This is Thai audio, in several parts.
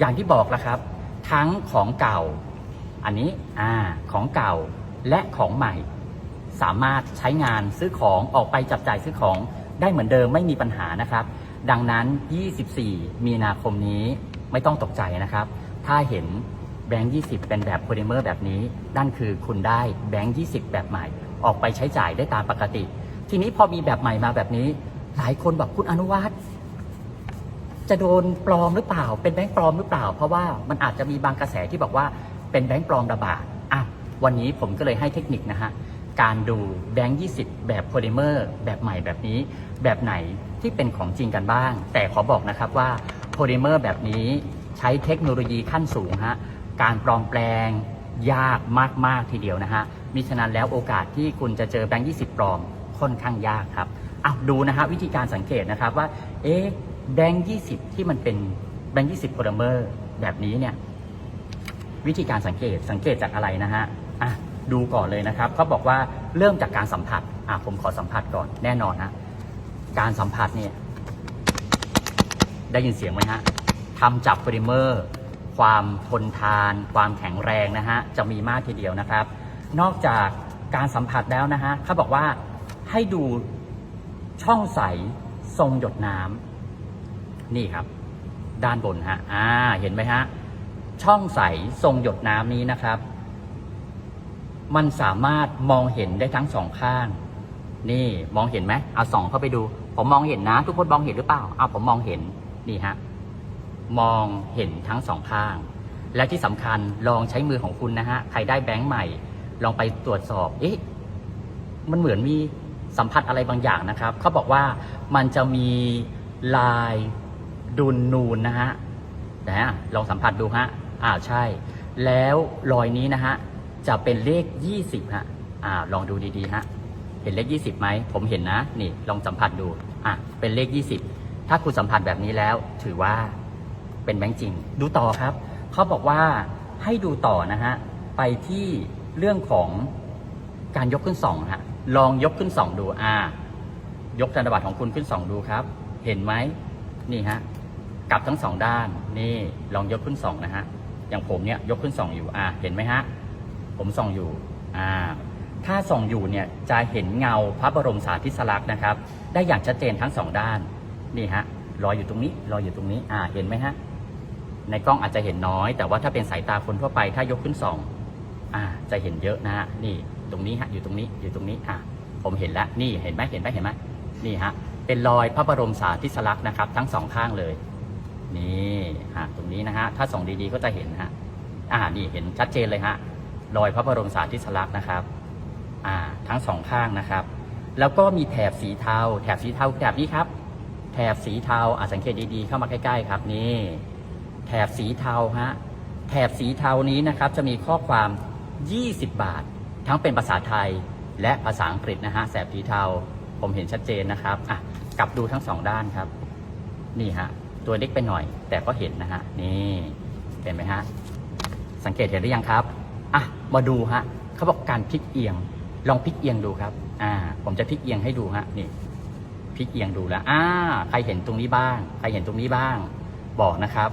อย่างที่บอกแล้วครับ ทั้งของเก่า อันนี้อ่าของเก่าและของใหม่ สามารถใช้งานซื้อของออกไปจับจ่ายซื้อของได้เหมือนเดิมไม่มีปัญหานะครับ ดังนั้น 24 มีนาคมนี้ไม่ต้องตกใจนะครับ ถ้าเห็นแบงค์20 เป็นแบบโพลิเมอร์แบบนี้ นั่นคือคุณได้แบงค์20 แบบใหม่ ออกไปใช้จ่ายได้ตามปกติ ทีนี้พอมีแบบใหม่มาแบบนี้ หลายคนบอกคุณอนุวัฒน์ จะโดนปลอมหรือเปล่า เป็นแบงค์ปลอมหรือเปล่า เพราะว่ามันอาจจะมีบางกระแสที่บอกว่าเป็นแบงค์ปลอมระบาดอะวันนี้ผมก็เลยให้เทคนิคนะฮะการดูแบงค์20แบบโพลิเมอร์แบบใหม่แบบนี้ แบบไหนที่เป็นของจริงกันบ้าง แต่ขอบอกนะครับว่าโพลิเมอร์แบบนี้ใช้เทคโนโลยีขั้นสูงฮะการปลอมแปลงยากมาก ๆ ทีเดียวนะฮะมิฉะนั้นแล้วโอกาสที่คุณจะเจอแบงค์20ปลอมค่อนข้างยากครับอะดูนะฮะวิธีการสังเกตนะครับว่า เอ๊ะ แบงค์20ที่มันเป็นแบงค์20โพลิเมอร์แบบนี้เนี่ย วิธีการสังเกตสังเกตจากอะไรนะฮะอะดูก่อนเลยนะครับเขาบอกว่าเริ่มจากการสัมผัสอะผมขอสัมผัสก่อนแน่นอนฮะการสัมผัสเนี่ย ได้ยินเสียงไหมฮะทำจากโพลิเมอร์ ความทนทาน ความแข็งแรงนะฮะจะมีมากทีเดียวนะครับ นอกจากการสัมผัสแล้วนะฮะเขาบอกว่าให้ดูช่องใสทรงหยดน้ำ นี่ครับ ด้านบนฮะอ่าเห็นไหมฮะช่องใสทรงหยดน้ำนี้นะครับ มันสามารถมองเห็นได้ทั้งสองข้าง นี่มองเห็นไหมเอาส่องเข้าไปดู ผมมองเห็นนะ ทุกคนมองเห็นหรือเปล่าเอาผมมองเห็นนี่ฮะมองเห็นทั้งสองข้าง และที่สำคัญลองใช้มือของคุณนะฮะใครได้แบงค์ใหม่ ลองไปตรวจสอบเอ๊ะมันเหมือนมีสัมผัสอะไรบางอย่างนะครับเขาบอกว่ามันจะมีลาย ดุนนูนนะฮะนะลองสัมผัสดูฮะอ่าใช่ แล้วรอยนี้นะฮะจะเป็นเลข 20ฮะอ่าลองดูดีๆฮะเห็นเลข 20ไหมผมเห็นนะนี่ลองสัมผัสดูอะเป็นเลข 20 ถ้าคุณสัมผัสแบบนี้แล้วถือว่าเป็นแบงค์จริง ดูต่อครับเขาบอกว่าให้ดูต่อนะฮะไปที่เรื่องของการยกขึ้นสองฮะลองยกขึ้นสองดูอ่ายกธนบัตรของคุณขึ้นสองดูครับ เห็นไหมนี่ฮะ กลับทั้งสองด้านนี่ลองยกขึ้นสองนะฮะอย่างผมเนี่ยยกขึ้นสองอยู่อ่าเห็นไหมฮะผมส่องอยู่อ่าถ้าส่องอยู่เนี่ยจะเห็นเงาพระบรมสารีสลักษณ์นะครับ ได้อย่างชัดเจนทั้งสองด้านนี่ฮะรอยอยู่ตรงนี้รอยอยู่ตรงนี้อ่าเห็นไหมฮะในกล้องอาจจะเห็นน้อย แต่ว่าถ้าเป็นสายตาคนทั่วไปถ้ายกขึ้นสองอ่าจะเห็นเยอะนะฮะนี่ตรงนี้ฮะอยู่ตรงนี้อยู่ตรงนี้อ่าผมเห็นแล้วนี่เห็นไหมเห็นไหมเห็นไหมนี่ฮะเป็นรอยพระบรมสารีสลักษณ์นะครับ ทั้งสองข้างเลย นี่ฮะตรงนี้นะฮะถ้าส่องดีๆก็จะเห็นฮะอ่านี่เห็นชัดเจนเลยฮะรอยพระบรมสารีสลักษณ์นะครับอ่าทั้งสองข้างนะครับ แล้วก็มีแถบสีเทา แถบสีเทาแถบนี้ครับ แถบสีเทาอ่าสังเกตดีๆเข้ามาใกล้ ๆ ครับนี่แถบสีเทาฮะแถบสีเทานี้นะครับจะมีข้อความ 20 บาท ทั้งเป็นภาษาไทยและภาษาอังกฤษนะฮะแถบสีเทาผมเห็นชัดเจนนะครับอะกลับดูทั้งสองด้านครับ นี่ฮะ ตัวเล็กไปหน่อย แต่ก็เห็นนะฮะ นี่เห็นไหมฮะ สังเกตเห็นหรือยังครับ อะ มาดูฮะเขาบอกการพลิกเอียง ลองพลิกเอียงดูครับ อ่า ผมจะพลิกเอียงให้ดูฮะ นี่ พลิกเอียงดูแล้วอ่า ใครเห็นตรงนี้บ้าง ใครเห็นตรงนี้บ้าง บอกนะครับ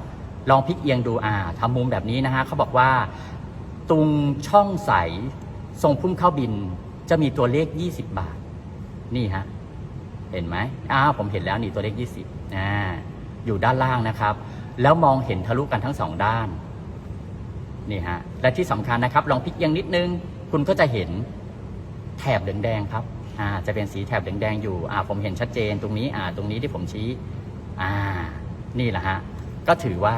ลองพลิกเอียงดู อ่าทำมุมแบบนี้นะฮะเขาบอกว่า ตรงช่องใส ทรงพุ่มเข้าบิน จะมีตัวเลข 20 บาท นี่ฮะ เห็นไหมอ้าวผมเห็นแล้วนี่ตัวเลข 20อ่า อยู่ด้านล่างนะครับ แล้วมองเห็นทะลุกันทั้งสองด้านนี่ฮะและที่สำคัญนะครับ ลองพลิกเอียงนิดนึง คุณก็จะเห็นแถบแดงๆครับอ่าจะเป็นสีแถบแดงๆอยู่อ่าผมเห็นชัดเจนตรงนี้อ่าตรงนี้ที่ผมชี้อ่านี่แหละฮะก็ถือว่า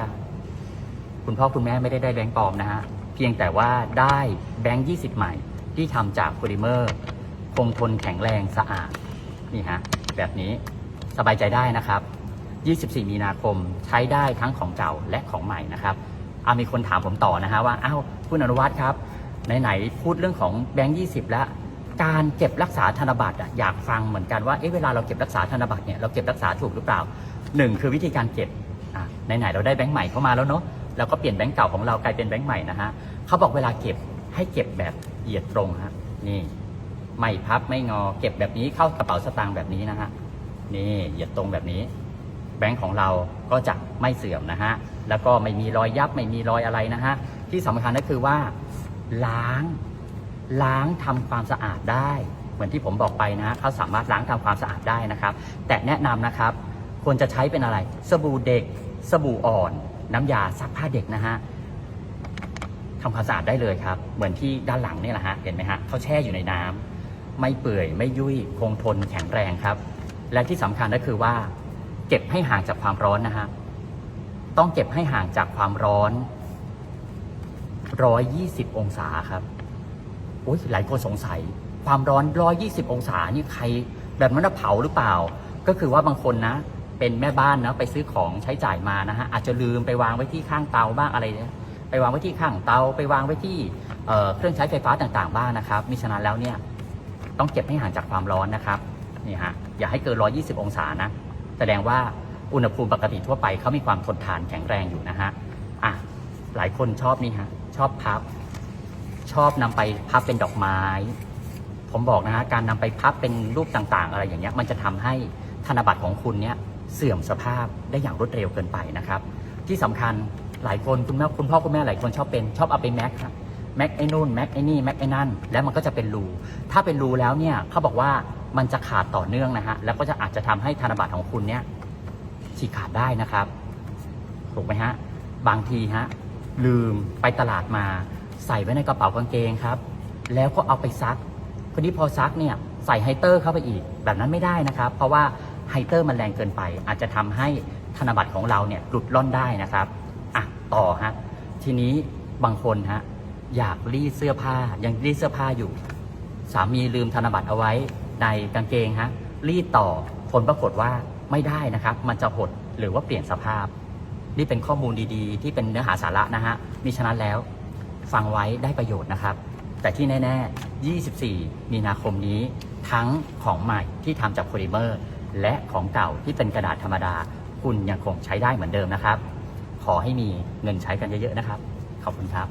คุณพ่อคุณแม่ไม่ได้ได้แบงค์ปลอมนะฮะเพียงแต่ว่าได้แบงค์20ใหม่ที่ทำจากโพลิเมอร์คงทนแข็งแรงสะอาดนี่ฮะแบบนี้สบายใจได้นะครับ 24 มีนาคมใช้ได้ทั้งของเก่าและของใหม่นะครับอามีคนถามผมต่อนะฮะว่าอ้าวคุณอนุวัฒน์ครับไหนๆพูดเรื่องของแบงค์20 แล้ว การเก็บรักษาธนบัตรอยากฟังเหมือนกันว่าเอ๊ะเวลาเราเก็บรักษาธนบัตรเนี่ยเราเก็บรักษาถูกหรือเปล่าหนึ่งคือวิธีการเก็บไหนๆเราได้แบงค์ใหม่เข้ามาแล้วเนาะเราก็เปลี่ยนแบงค์เก่าของเรากลายเป็นแบงค์ใหม่นะฮะเขาบอกเวลาเก็บให้เก็บแบบเหยียดตรงฮะนี่ไม่พับไม่งอ เก็บแบบนี้เข้ากระเป๋าสตางค์แบบนี้นะฮะนี่เหยียดตรงแบบนี้ แบงค์ของเราก็จะไม่เสื่อมนะฮะ แล้วก็ไม่มีรอยยับไม่มีรอยอะไรนะฮะ ที่สำคัญก็คือว่าล้างล้างทำความสะอาดได้ เหมือนที่ผมบอกไปนะเขาสามารถล้างทำความสะอาดได้นะครับ แต่แนะนำนะครับควรจะใช้เป็นอะไร สบู่เด็ก สบู่อ่อน น้ำยาซักผ้าเด็กนะฮะทำความสะอาดได้เลยครับ เหมือนที่ด้านหลังนี่แหละฮะเห็นไหมฮะเขาแช่อยู่ในน้ำไม่เปื่อยไม่ยุ่ยคงทนแข็งแรงครับ และที่สำคัญก็คือว่า เก็บให้ห่างจากความร้อนนะฮะ ต้องเก็บให้ห่างจากความร้อน 120 องศาครับโอ้ยหลายคนสงสัย ความร้อน 120 องศานี่ใคร แบบนั้นจะเผาหรือเปล่า ก็คือว่าบางคนนะ เป็นแม่บ้านนะไปซื้อของใช้จ่ายมานะฮะ อาจจะลืมไปวางไว้ที่ข้างเตาบ้างอะไรเนี่ยไปวางไว้ที่ข้างเตาไปวางไว้ที่เเครื่องใช้ไฟฟ้าต่างๆ บ้างนะครับ มิฉะนั้นแล้วเนี่ยต้องเก็บให้ห่างจากความร้อนนะครับนี่ฮะอย่าให้เกิน 120 องศานะ แสดงว่าอุณหภูมิปกติทั่วไปเขามีความทนทานแข็งแรงอยู่นะฮะอะหลายคนชอบนี่ฮะชอบพับ ชอบนำไปพับเป็นดอกไม้ ผมบอกนะฮะการนำไปพับเป็นรูปต่างๆ อะไรอย่างเงี้ยมันจะทำให้ธนบัตรของคุณเนี่ยเสื่อมสภาพได้อย่างรวดเร็วเกินไปนะครับ ที่สำคัญหลายคนคุณแม่คุณพ่อคุณแม่หลายคนชอบเป็นชอบเอาไปแม็กครับแม็กไอ้นู่นแม็กไอ้นี่แม็กไอ้นั่น แล้วมันก็จะเป็นรูถ้าเป็นรูแล้วเนี่ยเขาบอกว่า มันจะขาดต่อเนื่องนะฮะ แล้วก็จะอาจจะทำให้ธนบัตรของคุณเนี่ยฉีกขาดได้นะครับ ถูกไหมฮะ บางทีฮะ ลืมไปตลาดมา ใส่ไว้ในกระเป๋ากางเกงครับ แล้วก็เอาไปซักคนนี้พอซักเนี่ยใส่ไฮเตอร์เข้าไปอีก แบบนั้นไม่ได้นะครับ เพราะว่าไฮเตอร์มันแรงเกินไป อาจจะทำให้ธนบัตรของเราเนี่ยหลุดล่อนได้นะครับอะต่อฮะ ทีนี้บางคนฮะอยากรีดเสื้อผ้ายังรีดเสื้อผ้าอยู่ สามีลืมธนบัตรเอาไว้ ในกางเกงฮะรีดต่อผลปรากฏว่าไม่ได้นะครับ มันจะหดหรือว่าเปลี่ยนสภาพ นี่เป็นข้อมูลดีๆ ที่เป็นเนื้อหาสาระนะฮะมิฉะนั้นแล้ว ฟังไว้ได้ประโยชน์นะครับ แต่ที่แน่ ๆ 24 มีนาคมนี้ทั้งของใหม่ที่ทำจากโพลิเมอร์ และของเก่าที่เป็นกระดาษธรรมดา คุณยังคงใช้ได้เหมือนเดิมนะครับ ขอให้มีเงินใช้กันเยอะๆนะครับ ขอบคุณครับ